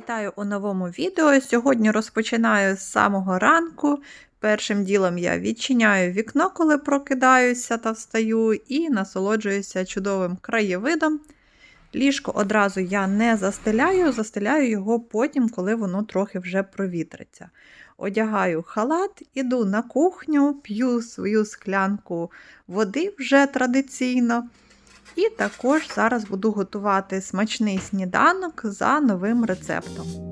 Вітаю у новому відео. Сьогодні розпочинаю з самого ранку. Першим ділом я відчиняю вікно, коли прокидаюся та встаю, і насолоджуюся чудовим краєвидом. Ліжко одразу я не застеляю, застеляю його потім, коли воно трохи вже провітриться. Одягаю халат, іду на кухню, п'ю свою склянку води вже традиційно. І також зараз буду готувати смачний сніданок за новим рецептом.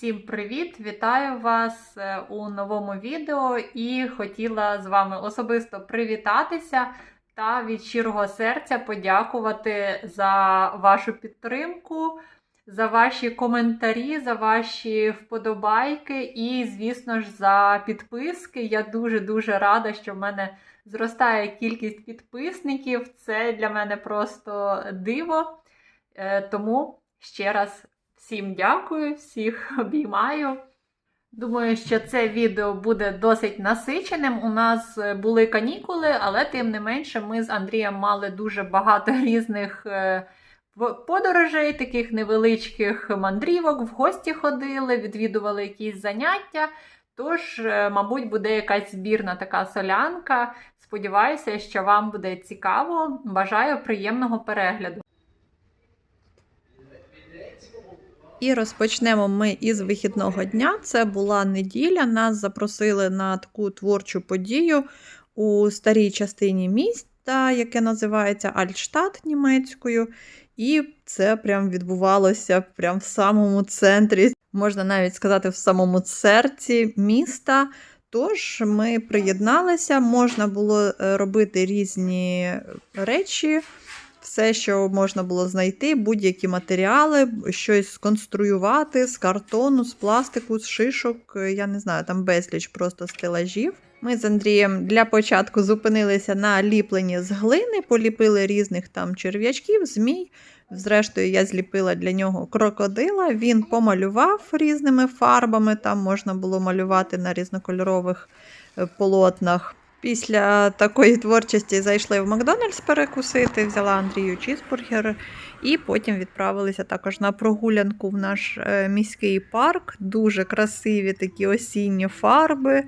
Всім привіт! Вітаю вас е, у новому відео і хотіла з вами особисто привітатися та від щирого серця подякувати за вашу підтримку, за ваші коментарі, за ваші вподобайки і, звісно ж, за підписки. Я дуже-дуже рада, що в мене зростає кількість підписників. Це для мене просто диво. Е, тому ще раз. Всім дякую, всіх обіймаю. Думаю, що це відео буде досить насиченим. У нас були канікули, але тим не менше, ми з Андрієм мали дуже багато різних е, подорожей, таких невеличких мандрівок, в гості ходили, відвідували якісь заняття. Тож, е, мабуть, буде якась збірна така солянка. Сподіваюся, що вам буде цікаво. Бажаю приємного перегляду. І розпочнемо ми із вихідного дня. Це була неділя. Нас запросили на таку творчу подію у старій частині міста, яке називається Альтштадт німецькою. І це прям відбувалося прям в самому центрі, можна навіть сказати, в самому серці міста. Тож ми приєдналися, можна було е, робити різні речі все, що можна було знайти, будь-які матеріали, щось сконструювати з картону, з пластику, з шишок. Я не знаю, там безліч просто стелажів. Ми з Андрієм для початку зупинилися на ліпленні з глини, поліпили різних там черв'ячків, змій. Зрештою, я зліпила для нього крокодила. Він помалював різними фарбами. Там можна було малювати на різнокольорових е, полотнах. Після такої творчості зайшли в Макдональдс перекусити, взяла Андрію чізбургер, і потім відправилися також на прогулянку в наш е, міський парк. Дуже красиві такі осінні фарби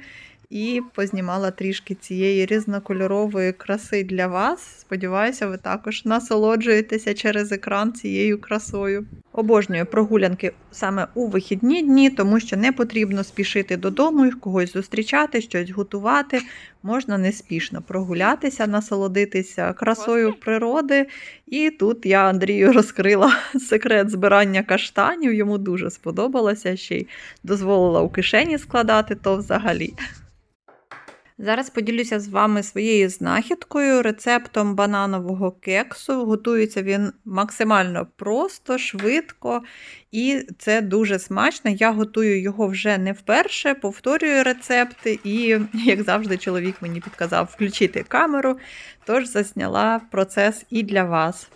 і познімала трішки цієї різнокольорової краси для вас. Сподіваюся, ви також насолоджуєтеся через екран цією красою. Обожнюю прогулянки саме у вихідні дні, тому що не потрібно спішити додому, когось зустрічати, щось готувати. Можна неспішно прогулятися, насолодитися красою природи. І тут я Андрію розкрила секрет збирання каштанів. Йому дуже сподобалося, ще й дозволила у кишені складати, то взагалі. Зараз поділюся з вами своєю знахідкою, рецептом бананового кексу. Готується він максимально просто, швидко, і це дуже смачно. Я готую його вже не вперше, повторюю рецепти, і, як завжди, чоловік мені підказав включити камеру, тож засняла процес і для вас.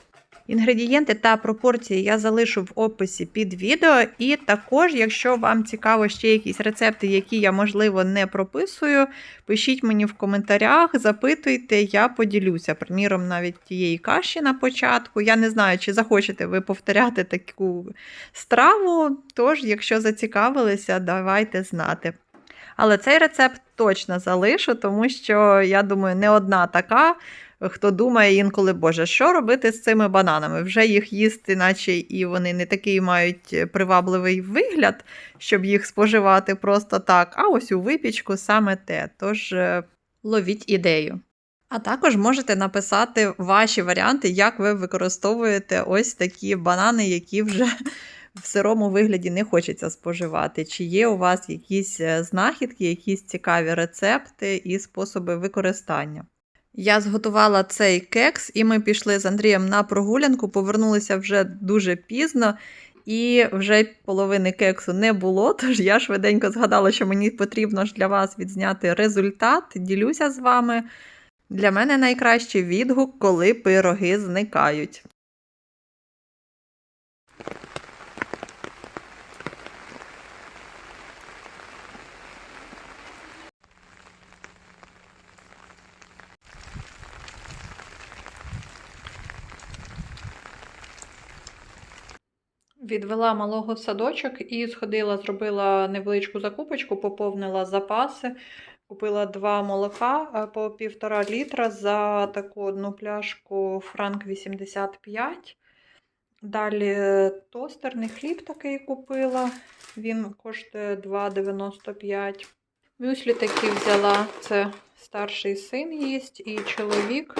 Інгредієнти та пропорції я залишу в описі під відео. І також, якщо вам цікаво ще якісь рецепти, які я, можливо, не прописую, пишіть мені в коментарях, запитуйте, я поділюся. Приміром, навіть тієї каші на початку. Я не знаю, чи захочете ви повторяти таку страву. Тож, якщо зацікавилися, давайте знати. Але цей рецепт точно залишу, тому що, я думаю, не одна така хто думає інколи, Боже, що робити з цими бананами? Вже їх їсти, наче і вони не такий мають привабливий вигляд, щоб їх споживати просто так. А ось у випічку саме те. Тож е, ловіть ідею. А також можете написати ваші варіанти, як ви використовуєте ось такі банани, які вже в сирому вигляді не хочеться споживати. Чи є у вас якісь е, знахідки, якісь цікаві рецепти і способи використання. Я зготувала цей кекс, і ми пішли з Андрієм на прогулянку, повернулися вже дуже пізно, і вже половини кексу не було. Тож я швиденько згадала, що мені потрібно ж для вас відзняти результат. Ділюся з вами. Для мене найкращий відгук, коли пироги зникають. Відвела малого в садочок і сходила, зробила невеличку закупочку, поповнила запаси. Купила два молока е, по півтора літра за таку одну пляшку Франк 85. Далі е, тостерний хліб такий купила. Він коштує 2,95. Мюслі такі взяла. Це старший син їсть і чоловік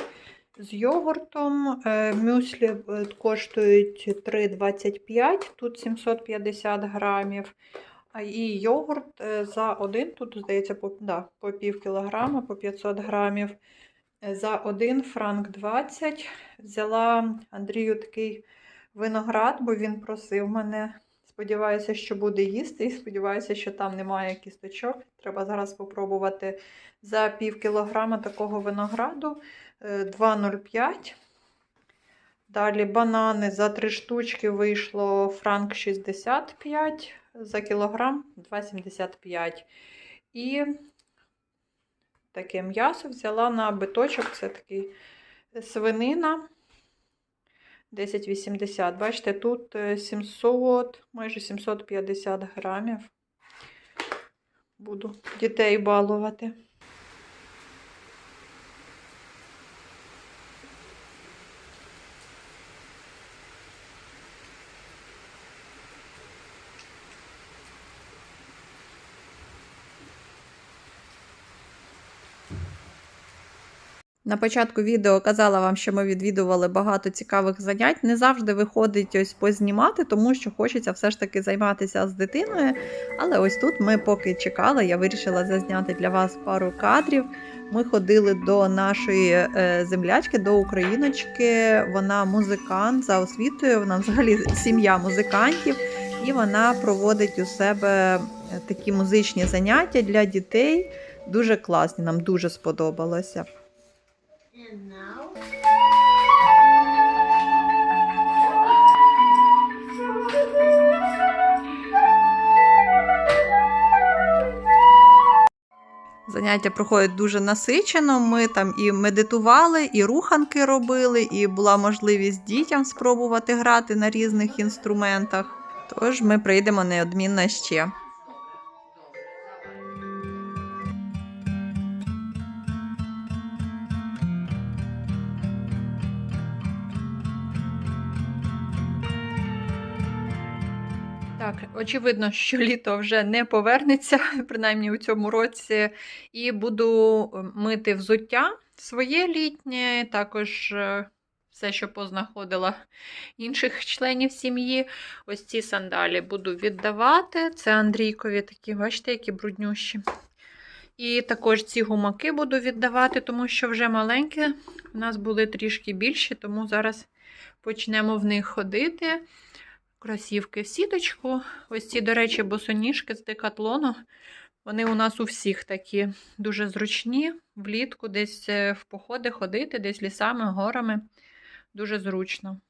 з йогуртом. Е, Мюслі е, коштують 3,25, тут 750 грамів. І йогурт е, за один, тут, здається, по, да, по пів кілограма, по 500 грамів. За один франк 20. Взяла Андрію такий виноград, бо він просив мене. Сподіваюся, що буде їсти, і сподіваюся, що там немає кісточок. Треба зараз спробувати за пів кілограма такого винограду 2,05. Далі банани за 3 штучки вийшло франк 65 за кілограм 2,75. І таке м'ясо взяла на биточок, це такий свинина 10,80. Бачите, тут е, 700, майже 750 грамів. Буду дітей балувати. На початку відео казала вам, що ми відвідували багато цікавих занять. Не завжди виходить ось познімати, тому що хочеться все ж таки займатися з дитиною. Але ось тут ми поки чекали, я вирішила зазняти для вас пару кадрів. Ми ходили до нашої е, землячки, до україночки. Вона музикант за освітою, вона взагалі сім'я музикантів, і вона проводить у себе е, такі музичні заняття для дітей. Дуже класні, нам дуже сподобалося. Заняття проходять дуже насичено. Ми там і медитували, і руханки робили, і була можливість дітям спробувати грати на різних інструментах. Тож ми прийдемо неодмінно ще. Очевидно, що літо вже не повернеться, принаймні у цьому році, і буду е, мити взуття своє літнє, також е, все, що познаходила інших членів сім'ї. Ось ці сандалі буду віддавати. Це Андрійкові такі, бачите, які бруднющі. І також ці гумаки буду віддавати, тому що вже маленькі. У нас були трішки більші, тому зараз почнемо в них ходити кросівки в сіточку. Ось ці, до речі, босоніжки з декатлону. Вони у нас у всіх такі дуже зручні. Влітку десь е, в походи ходити, десь лісами, горами. Дуже зручно.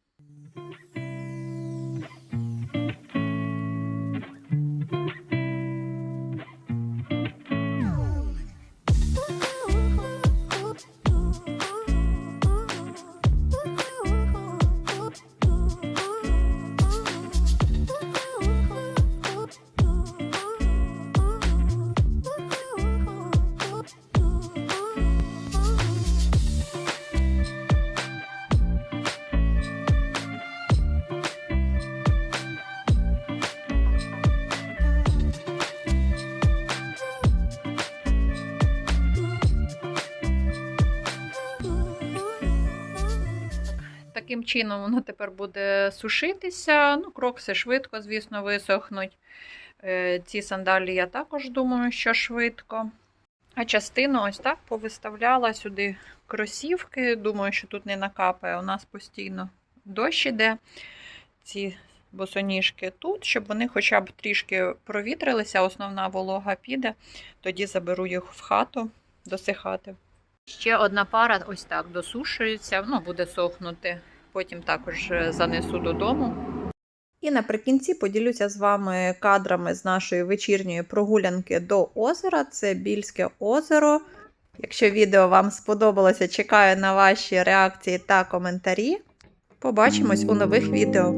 Таким чином воно тепер буде сушитися. Ну, крокси швидко, звісно, висохнуть. Е, Ці сандалі я також думаю, що швидко. А частину ось так повиставляла сюди кросівки. Думаю, що тут не накапає. У нас постійно дощ іде. Ці босоніжки тут, щоб вони хоча б трішки провітрилися, основна волога піде. Тоді заберу їх в хату досихати. Ще одна пара ось так досушується, ну, буде сохнути. Потім також е, занесу додому. І наприкінці поділюся з вами кадрами з нашої вечірньої прогулянки до озера. Це Більське озеро. Якщо відео вам сподобалося, чекаю на ваші реакції та коментарі. Побачимось у нових відео.